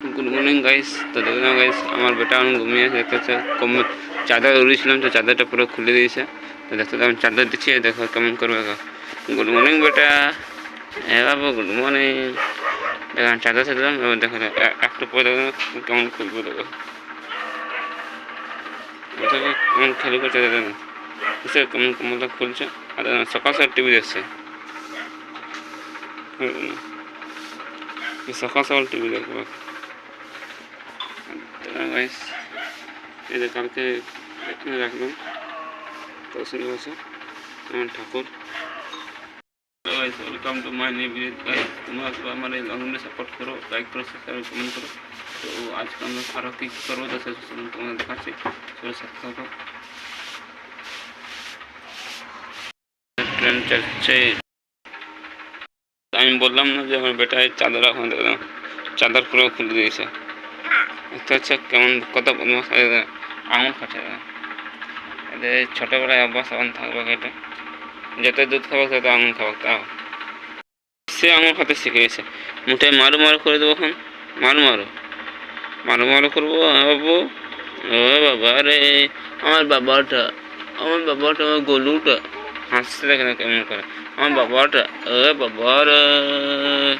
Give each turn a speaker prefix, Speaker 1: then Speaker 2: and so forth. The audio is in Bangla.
Speaker 1: গুড মর্নিং গাইস তো দেখে নাও গাইস আমার বেটা এখন ঘুমিয়ে আছে দেখতে কম চাদর উড়িয়েছিলাম তো চাদরটা পুরো খুলে দিয়েছে। তো দেখতে আমি চাদর দিচ্ছি, দেখো কেমন করবে গুড মর্নিং বেটা। হ্যাঁ বাবু গুড মর্নিং দেখো, আমি চাদর ছেড়ে এবার দেখো একটু পরে দেখো কেমন খুলবে দেখো। কেমন খেলি করছে, দেখো বুঝছে কেমন কমলটা খুলছে? আর সকাল সকাল টিভি দেখছে। সকাল সকাল টিভি দেখব গাইস এই যে কালকে এখানে রাখলাম তহসিল বসে। আমার ঠাকুর। Welcome to my new video guys তোমরা সবাই আমার এই লংগুলো সাপোর্ট করো লাইক করো সাবস্ক্রাইব কমেন্ট করো। তো আজকে আমরা আরও কী কী করব তো সে তোমাদের দেখাচ্ছি। চলো সাথে থাকো। ট্রেন চলছে। আমি বললাম না যে আমার বেটা চাদর এখন দেখলাম চাদর পুরো খুলে দিয়েছে। দেখতে হচ্ছে কেমন কত আঙুল খাচ্ছে এদের ছোটোবেলায় অভ্যাস এখন থাকবে এটা যত দুধ খাব তত আঙুল খাব, তাও। সে আঙুল খাতে শিখে মুঠে মারু মারু করে দেবো এখন। মারু মারু। মারু মারু করব বাবু ও বাবা রে, আমার বাবাটা আমার বাবাটা, আমার গলুটা। হাসতে দেখে না কেমন করে। আমার বাবাটা, ও বাবা রে।